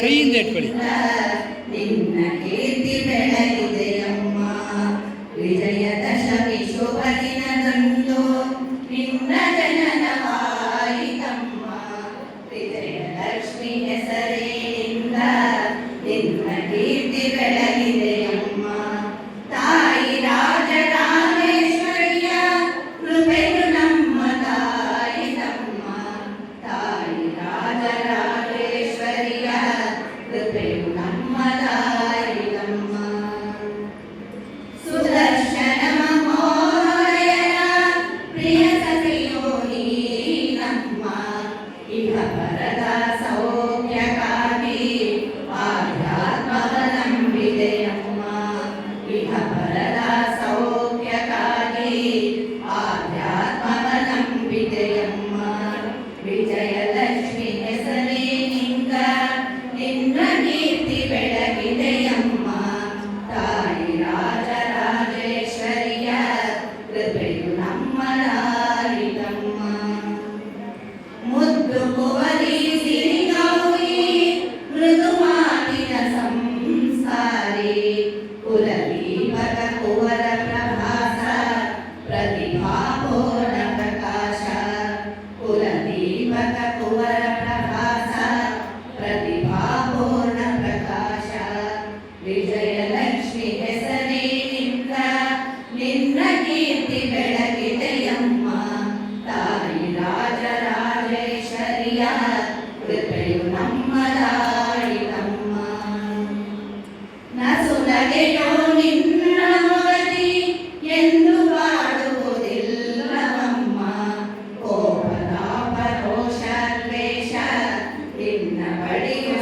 ಕೈಯಿಂದ ಇಟ್ಕೊಳ್ಳಿ భవరదా సౌ കീർത്തി വെളകിടയമ്മ തായി രാജരാജേശ്വരിയ കൃപയു നമ്മതായിടമ്മ. നസുലകയോ നിന്ന മുരതി എന്നു പാടുവതില്ലമ്മ കോപതാപരോഷ ദ്വേഷ നിന്ന പടിയോ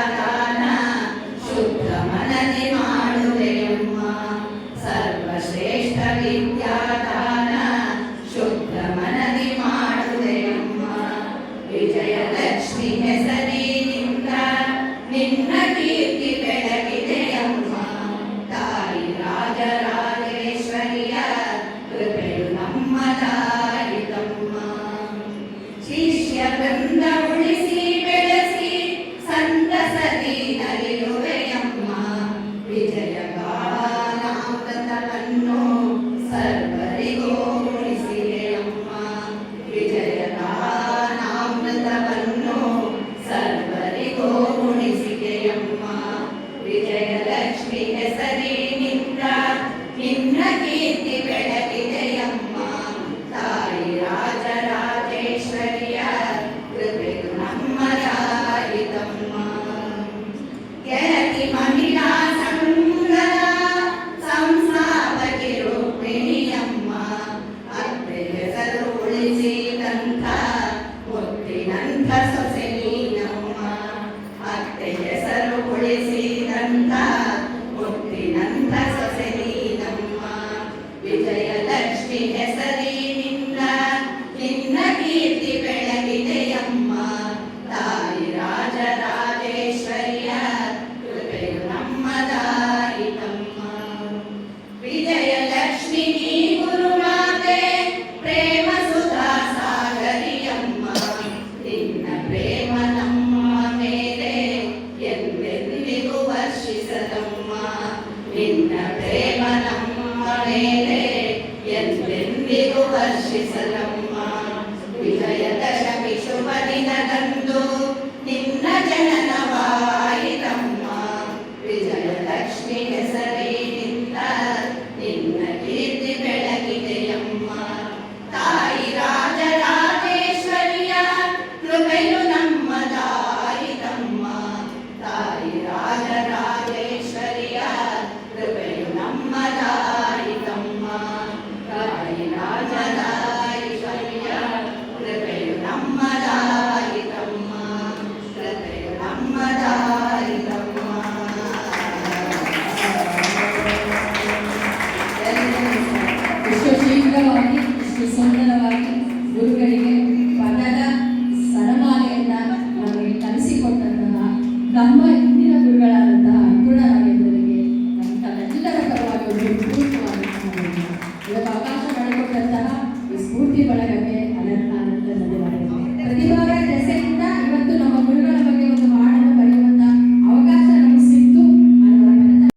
ശ്രീ എസ് ನಿನ್ನ ಪ್ರೇಮ ನಮ್ಮ ಮೇಲೆ ಎಂದೆಂದಿಗೂ ವರ್ಷಿಸಲಮ್ಮ ವಿಜಯ ದಶಮಿ ಶುಭ ದಿನದಂದು